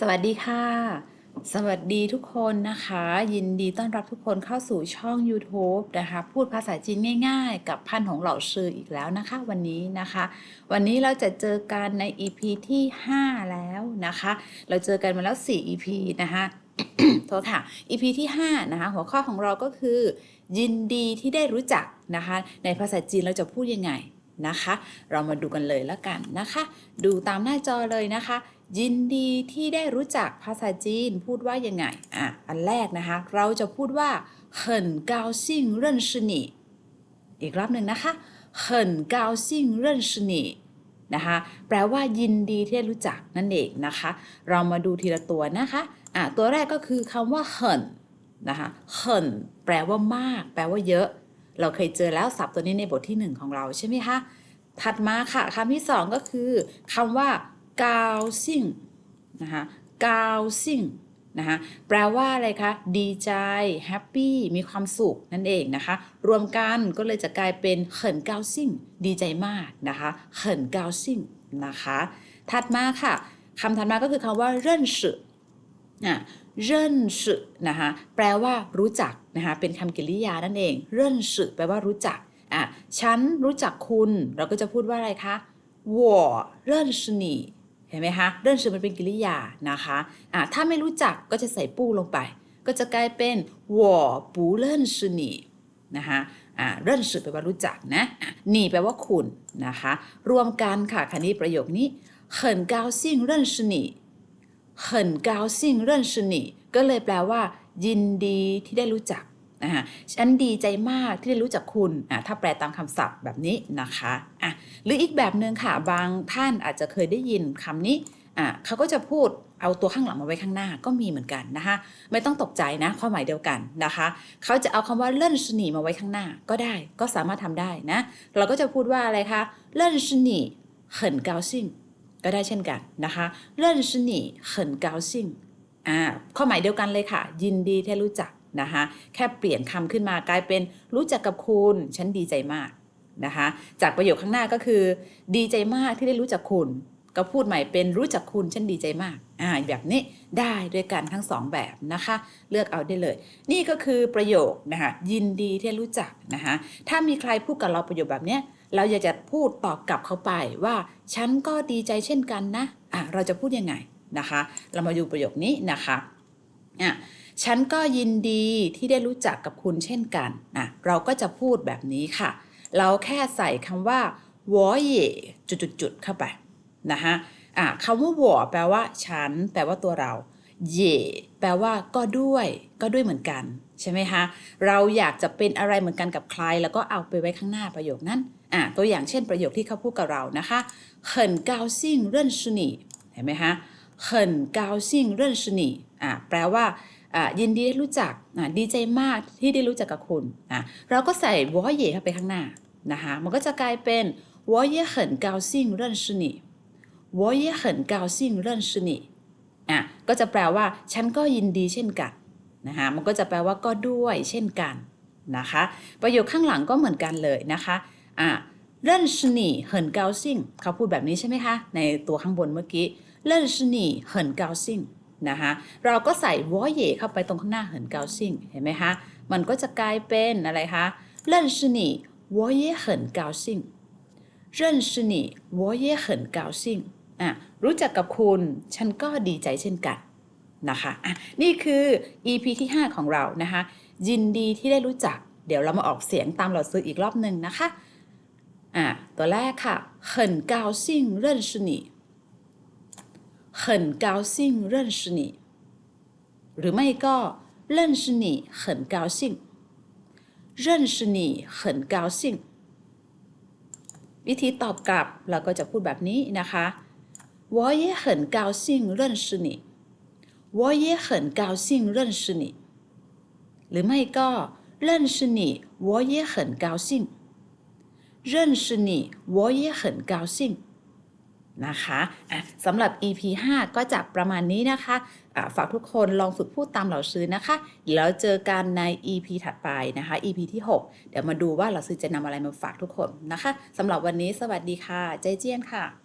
สวัสดีค่ะ สวัสดีทุกคนนะคะ ยินดีต้อนรับทุกคนเข้าสู่ช่อง YouTube นะคะ พูดภาษาจีนง่ายๆ กับพันของเหล่าชื่ออีกแล้วนะคะวันนี้นะคะ วันนี้เราจะเจอกันใน EP ที่ 5 แล้วนะคะ เราเจอกันมาแล้ว 4 EP นะคะโทษค่ะ EP ที่5นะคะหัวข้อของเราก็คือ ยินดีที่ได้รู้จักนะคะ ในภาษาจีนเราจะพูดยังไง นะคะ เรามาดูกันเลยแล้วกันนะคะ ดูตามหน้าจอเลยนะคะ ยินดีที่ได้รู้จักภาษาจีนพูดว่ายังไงอะอันแรกนะคะ เราจะพูดว่า很高兴认识你อีกรอบหนึ่งนะคะ很高兴认识你นะคะแปลว่ายินดีที่ได้รู้จักนั่นเองนะคะ เรามาดูทีละตัวนะคะอะตัวแรกก็คือคำว่า很นะคะ很แปลว่ามาก แปลว่าเยอะ เราเคยเจอแล้วศัพท์ตัวนี้ในบทที่หนึ่งของเราใช่ไหมคะ ถัดมาค่ะคำที่สองก็คือคำว่ากาวซิ่งนะคะกาวซิ่งนะคะแปลว่าอะไรคะ ดีใจแฮปปี้มีความสุขนั่นเองนะคะ รวมกันก็เลยจะกลายเป็นเขินกาวซิ่งดีใจมากนะคะเขินกาวซิ่งนะคะ ถัดมาค่ะคำถัดมาก็คือคำว่าเร่นสึอ่ นะเริ่นสึนะคะแปลว่ารู้จักนะคะเป็นคำกริยานั่นเอง เริ่นสึแปลว่ารู้จักอะฉันรู้จักคุณ เราก็จะพูดว่าอะไรคะวัวเริ่นสึนีเห็นไหมคะเริ่นสึมันเป็นกริยานะคะอะถ้าไม่รู้จักก็จะใส่ปู้ลงไป ก็จะกลายเป็นวัวปูเริ่นสึนีนะคะอะเริ่นสึแปลว่ารู้จักนะนี่แปลว่าคุณนะคะ รวมกันค่ะคันนี้ประโยคนี้เขินกาซิงเริ่นสึนี 很高兴认识你ก็เลยแปลว่า ยินดีที่ได้รู้จักนะคะฉันดีใจมากที่ได้รู้จักคุณอะถ้าแปลตามคำศัพท์แบบนี้นะคะอะหรืออีกแบบหนึ่งค่ะ บางท่านอาจจะเคยได้ยินคำนี้อะเขาก็จะพูดเอาตัวข้างหลังมาไว้ข้างหน้าก็มีเหมือนกันนะคะไม่ต้องตกใจนะความหมายเดียวกันนะคะ เขาจะเอาคำว่าเล่นชนีมาไว้ข้างหน้าก็ได้ก็สามารถทำได้นะ เราก็จะพูดว่าอะไรคะเล่นชนีเหินเกาซิ่ง ก็ได้เช่นกันนะคะเรื่องชนีเขินเกาซิ่งอ่าข้อหมายเดียวกันเลยค่ะ ยินดีที่รู้จักนะคะแค่เปลี่ยนคำขึ้นมากลายเป็นรู้จักกับคุณฉันดีใจมากนะคะจากประโยคข้างหน้าก็คือ ดีใจมากที่ได้รู้จักคุณ ก็พูดใหม่เป็นรู้จักคุณฉันดีใจมากอ่าแบบนี้ได้ด้วยกันทั้งสองแบบนะคะ เลือกเอาได้เลย นี่ก็คือประโยคนะคะยินดีที่รู้จักนะคะถ้ามีใครพูดกับเราประโยคแบบเนี้ย เราอยากจะพูดตอบกลับเขาไปว่าฉันก็ดีใจเช่นกันนะอะเราจะพูดยังไงนะคะ เรามาดูประโยคนี้นะคะอะฉันก็ยินดีที่ได้รู้จักกับคุณเช่นกันอะเราก็จะพูดแบบนี้ค่ะ เราแค่ใส่คำว่าวอเยจุดๆเข้าไปนะคะอะคำว่าวอแปลว่า ฉัน แปลว่าตัวเรา เย แปลว่าก็ด้วย ก็ด้วยเหมือนกัน ใช่ไหมคะ เราอยากจะเป็นอะไรเหมือนกันกับใคร แล้วก็เอาไปไว้ข้างหน้าประโยคนั้น อ่ะตัวอย่างเช่นประโยคที่เขาพูดกับเรานะคะ很高兴认识你เห็นไหมคะ很高兴认识你อ่ะแปลว่า ยินดีได้รู้จักดีใจมากที่ได้รู้จักกับคุณนะเราก็ใส่วอเย่เข้าไปข้างหน้านะคะมันก็จะกลายเป็น我也很高兴认识你我也很高兴认识你อ่ะก็จะแปลว่า ฉันก็ยินดีเช่นกันนะคะมันก็จะแปลว่าก็ด้วยเช่นกันนะคะประโยคข้างหลังก็เหมือนกันเลยนะคะ ่ะเริ่นชนีเหินเกาซิงเขาพูดแบบนี้ใช่ไหมคะ ในตัวข้างบนเมื่อกี้เริ่นชนีเหินเกาซิงนะคะเราก็ใส่วอเยเข้าไปตรงข้างหน้าเหินเกาซิงเห็นไหมคะ มันก็จะกลายเป็นอะไรคะเริ่นชนีวอเยเหินเกาซิงเริ่นชนีวอเยเหินเกาซิงอะรู้จักกับคุณฉันก็ดีใจเช่นกันนะคะอะนี่คือ EP ที่ 5 ของเรานะคะยินดีที่ได้รู้จัก เดี๋ยวเรามาออกเสียงตามหลอดซื้ออีกรอบหนึ่งนะคะ อ่ะตัวแรกค่ะ很高兴认识你很高兴认识你หรือไม่ก็认识你很高兴认识你很高兴วิธีตอบกลับเราก็จะพูดแบบนี้นะคะ我也很高兴认识你我也很高兴认识你หรือไม่ก็认识你我也很高兴 认识你我也很高兴นะคะะสำหรับ EP 5 ก็จะประมาณนี้นะคะะฝากทุกคนลองฝึกพูดตามเหล่าซื้อนะคะแล้วเจอกันใน EP ถัดไปนะคะ EP ที่ 6 เดี๋ยวมาดูว่าเหล่าซื้อจะนำอะไรมาฝากทุกคนนะคะสำหรับวันนี้สวัสดีค่ะ ใจเจี้ยนค่ะ